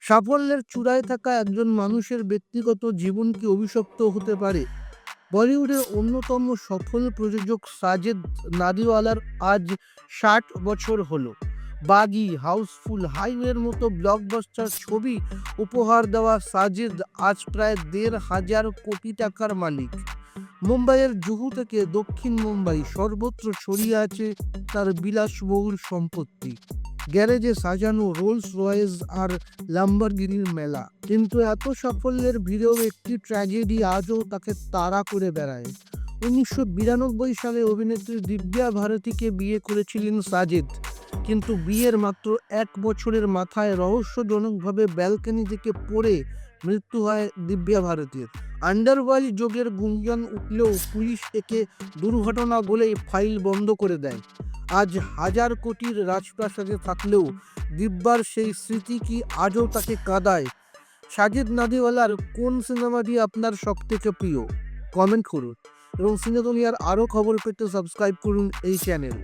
সাফল্যের চূড়ায় থাকা একজন মানুষের ব্যক্তিগত জীবন কি অভিশপ্ত হতে পারে। বলিউডের অন্যতম সফল প্রযোজক সাজেদ নাদিওয়ালার আজ ষাট বছর হলো। বাগি, হাউসফুল হাইওয়ের মতো ব্লকবাস্টার ছবি উপহার দেওয়া সাজেদ আজ প্রায় দেড় হাজার কোটি টাকার মালিক। মুম্বাইয়ের জুহু থেকে দক্ষিণ মুম্বাই সর্বত্র ছড়িয়ে আছে তার বিলাসবহুল সম্পত্তি। গ্যারেজে সাজানো রোলস রয়েস আর লাম্বারগিনির মেলা। কিন্তু এত সাফল্যের ভিড়েও একটি ট্র্যাজেডি আজও তাকে তাড়া করে বেড়ায়। উনিশশো বিরানব্বই সালে অভিনেত্রী দিব্যা ভারতীকে বিয়ে করেছিলেন সাজেদ। কিন্তু বিয়ের মাত্র এক বছরের মাথায় রহস্যজনকভাবে ব্যালকনি থেকে পড়ে মৃত্যু হয় দিব্যা ভারতীর। আন্ডারওয়ার্ল্ড যোগের গুঞ্জন উঠলেও পুলিশ একে দুর্ঘটনা বলেই ফাইল বন্ধ করে দেয়। আজ হাজার কোটির রাজপ্রাসাদে থাকলেও দিব্যার সেই স্মৃতি কি আজও তাকে কাঁদায়? সাজিদ নাদিওয়ালার কোন সিনেমাটি আপনার সব থেকে প্রিয়? কমেন্ট করুন এবং সিনেদুনিয়ার আরও খবর পেতে সাবস্ক্রাইব করুন এই চ্যানেল